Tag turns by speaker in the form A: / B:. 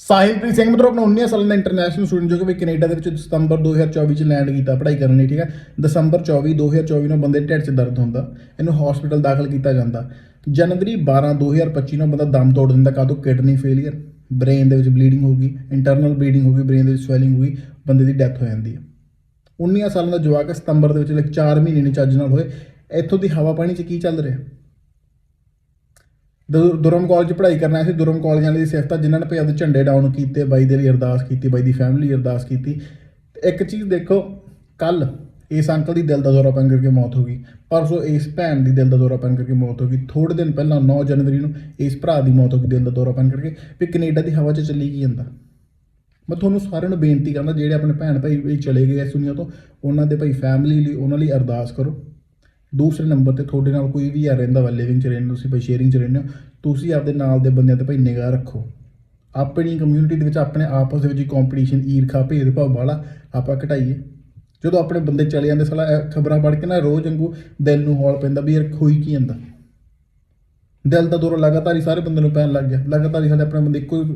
A: ਸਾਹਿਲਪ੍ਰੀਤ ਸਿੰਘ ਮਤਲਬ ਆਪਣਾ 19 ਸਾਲਾਂ ਦਾ ਇੰਟਰਨੈਸ਼ਨਲ ਸਟੂਡੈਂਟ ਜੋ ਕਿ ਵੀ ਕੈਨੇਡਾ ਦੇ ਵਿੱਚ ਸਤੰਬਰ 2024 ਚ ਲੈਂਡ ਕੀਤਾ, ਪੜ੍ਹਾਈ ਕਰਨ ਲਈ ਠੀਕ ਹੈ? ਦਸੰਬਰ 24 2024 ਨੂੰ ਬੰਦੇ ਦੇ ਢਿੱਡ 'ਚ ਦਰਦ ਹੁੰਦਾ, ਇਹਨੂੰ ਹਸਪੀਟਲ ਦਾਖਲ ਕੀਤਾ ਜਾਂਦਾ। ਜਨਵਰੀ 12 2025 ਨੂੰ ਬੰਦਾ ਦਮ ਤੋੜ ਦਿੰਦਾ, ਕਾਹਤੋਂ? ਕਿਡਨੀ ਫੇਲਿਅਰ ਬ੍ਰੇਨ ਦੇ ਵਿੱਚ ਬਲੀਡਿੰਗ ਹੋ ਗਈ ਇੰਟਰਨਲ ਬਲੀਡਿੰਗ ਹੋ ਗਈ ਬ੍ਰੇਨ ਦੇ ਵਿੱਚ ਸਵੈਲਿੰਗ ਹੋ ਗਈ, ਬੰਦੇ ਦੀ ਡੈਥ ਹੋ ਜਾਂਦੀ ਹੈ। 19 ਸਾਲਾਂ ਦਾ ਜਵਾਕ ਸਤੰਬਰ ਦੇ ਵਿੱਚ, like 4 ਮਹੀਨੇ ਨੇ ਚੱਜ ਨਾਲ ਹੋਏ, ਇੱਥੋਂ ਦੀ ਹਵਾ ਪਾਣੀ 'ਚ ਕੀ ਚੱਲ ਰਿਹਾ? ਦੁਰਮ ਕਾਲਜ ਪੜ੍ਹਾਈ ਕਰਨ ਆਏ ਸੀ, ਦੁਰਮ ਕਾਲਜ ਵਾਲੇ ਦੀ ਸਿਫਤ ਆ, ਜਿਨ੍ਹਾਂ ਨੇ ਭਈ ਆਪਦੇ ਝੰਡੇ ਡਾਊਨ ਕੀਤੇ, ਬਾਈ ਦੇ ਲਈ ਅਰਦਾਸ ਕੀਤੀ, ਬਾਈ ਦੀ ਫੈਮਿਲੀ ਅਰਦਾਸ ਕੀਤੀ। ਤੇ ਇੱਕ ਚੀਜ਼ ਦੇਖੋ ਕੱਲ ਇਸ ਅੰਕਲ ਦੀ ਦਿਲ ਦਾ ਦੌਰਾ ਪੈਣ ਕਰਕੇ ਮੌਤ ਹੋ ਗਈ, ਪਰਸੋਂ ਇਸ ਭੈਣ ਦੀ ਦਿਲ ਦਾ ਦੌਰਾ ਪੈਣ ਕਰਕੇ ਮੌਤ ਹੋ ਗਈ ਥੋੜੇ ਦਿਨ ਪਹਿਲਾਂ 9 ਜਨਵਰੀ ਨੂੰ ਇਸ ਭਰਾ ਦੀ ਮੌਤ ਹੋ ਗਈ, ਦਿਲ ਦਾ ਦੌਰਾ ਪੈਣ ਕਰਕੇ, ਵੀ ਕੈਨੇਡਾ ਦੀ ਹਵਾ 'ਚ ਚੱਲੀ ਕੀ ਜਾਂਦਾ। ਮੈਂ ਤੁਹਾਨੂੰ ਸਾਰਿਆਂ ਨੂੰ ਬੇਨਤੀ ਕਰਦਾ ਜਿਹੜੇ ਆਪਣੇ ਭੈਣ ਭਾਈ ਵੀ ਚਲੇ ਗਏ ਇਸ ਦੁਨੀਆ ਤੋਂ, ਉਹਨਾਂ ਦੇ ਭਾਈ ਫੈਮਿਲੀ ਲਈ, ਉਹਨਾਂ ਲਈ ਅਰਦਾਸ ਕਰੋ। ਦੂਸਰੇ ਨੰਬਰ ਤੇ ਤੁਹਾਡੇ ਨਾਲ ਕੋਈ ਵੀ ਯਾਰ ਰਹਿੰਦਾ ਵਾ ਲਿਵਿੰਗ ਚ ਰਹਿੰਦੇ ਹੋ, ਤੁਸੀਂ ਭਾਈ ਸ਼ੇਅਰਿੰਗ ਚ ਰਹਿੰਦੇ ਹੋ ਤੁਸੀਂ ਆਪਦੇ ਨਾਲ ਦੇ ਬੰਦਿਆਂ ਤੇ ਭਾਈ ਨਿਗਾਹ ਰੱਖੋ। ਆਪਣੀ ਕਮਿਊਨਿਟੀ ਦੇ ਵਿੱਚ ਆਪਣੇ ਆਪਸ ਦੇ ਵਿੱਚ ਕੰਪੀਟੀਸ਼ਨ ਈਰਖਾ ਭੇਦਭਾਵ ਵਾਲਾ ਆਪਾਂ ਘਟਾਈਏ। ਜਦੋਂ ਆਪਣੇ ਬੰਦੇ ਚਲੇ ਜਾਂਦੇ ਸਾਲਾ ਖਬਰਾਂ ਪੜ੍ਹ ਕੇ ਨਾ ਰੋਜ਼ ਵਾਂਗੂ ਦਿਲ ਨੂੰ ਹੌਲ ਪੈਂਦਾ ਵੀ ਯਾਰ ਖੋਈ ਕੀ ਜਾਂਦਾ। ਦਿਲ ਦਾ ਦੌਰਾ ਲਗਾਤਾਰ ਹੀ ਸਾਰੇ ਬੰਦੇ ਨੂੰ ਪੈਣ ਲੱਗ ਗਿਆ। ਲਗਾਤਾਰ ਹੀ ਸਾਡੇ ਆਪਣੇ ਬੰਦੇ ਇੱਕੋ ਹੀ